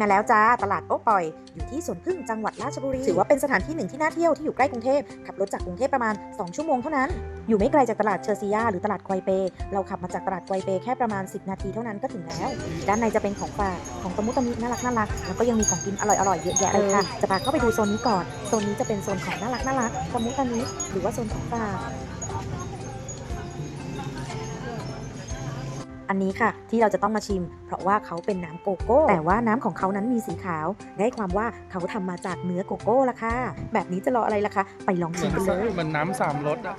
มาแล้วจ้า ตลาดโป๊ะปล่อย อยู่ที่สวนพึ่งจังหวัดราชบุรี ถือว่าเป็นสถานที่หนึ่งที่น่าเที่ยวที่อยู่ใกล้กรุงเทพ ขับรถจากกรุงเทพประมาณ 2 ชั่วโมงเท่านั้น อยู่ไม่ไกลจากตลาดเชอร์ซิยาหรือตลาดไกวเป เราขับมาจากตลาดไกวเปแค่ประมาณ 10 นาทีเท่านั้นก็ถึงแล้ว ด้านในจะเป็นของฝาก ของตะมุตะมิน่ารักน่ารัก แล้วก็ยังมีของกินอร่อยๆเยอะแยะเลยค่ะ จะพาเข้าไปดูโซนนี้ก่อน โซนนี้จะเป็นโซนของน่ารักน่ารักตะมุตะมิหรือว่าโซนของฝาก อันนี้ค่ะ ที่เราจะต้องมาชิม เพราะว่าเขาเป็นน้ำโกโก้ แต่ว่าน้ำของเขานั้นมีสีขาวได้ความว่าเขาทำมาจากเนื้อโกโก้ละค่ะ แบบนี้จะรออะไรล่ะคะ ไปลองเหชิมืมอนกันเลยเหมือนน้ำสามรสอะ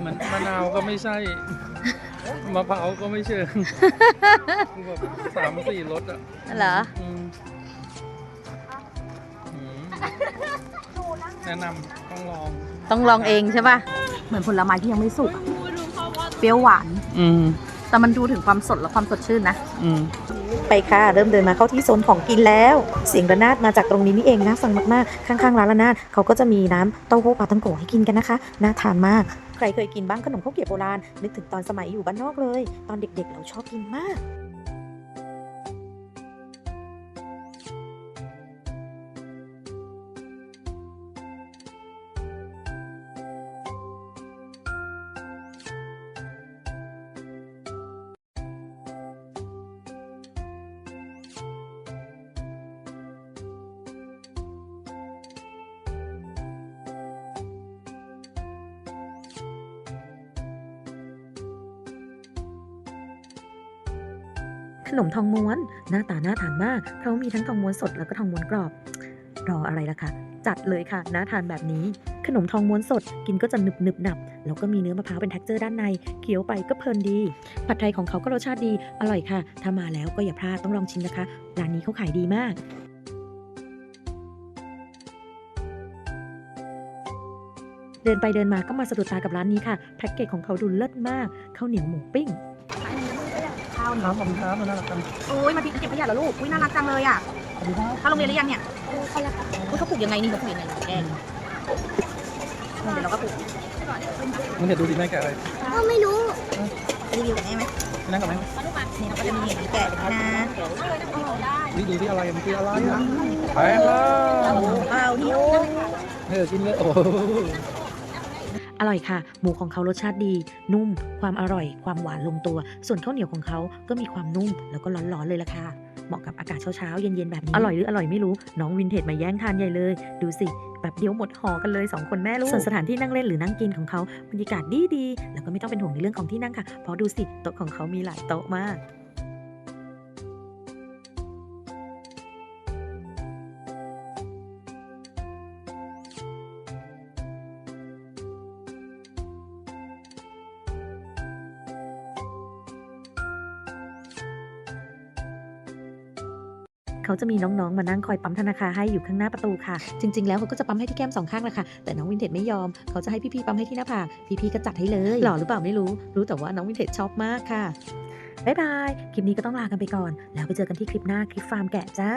เหมือนมะนาวก็ไม่ใช่มะพร้าวก็ไม่เชิงแบบสามสี่รสอะเหรออืมอืมแนะนำต้องลอง ต้องลองเองใช่ป่ะ เหมือนผลไม้ที่ยังไม่สุกอะเปรี้ยวหวาน อืม แต่มันดูถึงความสดและความสดชื่นนะ อืม ไปค่ะ เริ่มเดินมาเข้าที่โซนของกินแล้ว เสียงระนาดมาจากตรงนี้นี่เองนะฟังมากๆ ข้างๆร้านระนาดเขาก็จะมีน้ำเต้าหู้ปลาตังโกให้กินกันนะคะน่าทานมาก ใครเคยกินบ้างขนมข้าวเกรี๊ยวโบราณนึกถึงตอนสมัยอยู่บ้านนอกเลย ตอนเด็กๆเราชอบกินมาก ขนมทองม้วน หน้าตาน่าทานมากเพราะมีทั้งทองม้วนสดแล้วก็ทองม้วนกรอบ รออะไรล่ะคะจัดเลยค่ะน่าทานแบบนี้ ขนมทองม้วนสดกินก็จะหนึบหนึบหนับ แล้วก็มีเนื้อมะพร้าวเป็น t e x t อร์ด้านใน เคี้ยวไปก็เพลินดี ผัดไทยของเขาก็รสชาติดี อร่อยค่ะ ถ้ามาแล้วก็อย่าพลาดต้องลองชิมนะคะ ร้านนี้เขาขายดีมากเดินไปเดินมาก็มาสะดุดตากับร้านนี้ค่ะ แพ็กเกจของเขาดูเลิศมากข้าวเหนียวหมูปิ้งข้าวเหนียวน้ำผมน้ำมันน่ารักกันโอ้ยมาทิ้งเก็บขยะเหรอลูกอุ้ยน่ารักจังเลยอะเข้าโรงเรียนหรือยังเนี่ยอุ้ยเขาปลูกยังไงนี่เขาปลูกยังไงแกงเดี๋ยวเราก็ปลูกมันเดี๋ยวดูดิแม่แกะอะไรก็ไม่รู้รีวิวได้ไหมนั่งกับแม่นี่เราก็จะมีอย่างนี้แกะนะนี่ดูที่อะไรมันคืออะไรนะแพงมากเอานี่เออกินเลยโอ้โห อร่อยค่ะ หมูของเขารสชาติดี นุ่ม ความอร่อย ความหวานลงตัว ส่วนข้าวเหนียวของเขาก็มีความนุ่มแล้วก็ร้อนๆเลยล่ะค่ะเหมาะกับอากาศเช้าๆเย็นๆแบบนี้อร่อยหรืออร่อยไม่รู้น้องวินเทจมาแย่งทานใหญ่เลย ดูสิแบบเดียวหมดห่อกันเลย 2 คนแม่ลูกส่วนสถานที่นั่งเล่นหรือนั่งกินของเขาบรรยากาศดีดีๆแล้วก็ไม่ต้องเป็นห่วงในเรื่องของที่นั่งค่ะเพราะดูสิโต๊ะของเขามีหลายโต๊ะมาก เขาจะมีน้องๆ มานั่งคอยปั๊มธนาคารให้อยู่ข้างหน้าประตูค่ะ จริง ๆ แล้วเขาก็จะปั๊มให้ที่แก้มสองข้างแหละค่ะ แต่น้องวินเทจไม่ยอม เขาจะให้พี่ๆ ปั๊มให้ที่หน้าผาก พี่ๆ ก็จัดให้เลย หล่อหรือเปล่าไม่รู้ รู้แต่ว่าน้องวินเทจชอบมากค่ะบ๊ายบาย คลิปนี้ก็ต้องลากันไปก่อน แล้วไปเจอกันที่คลิปหน้าคลิปฟาร์มแกะจ้า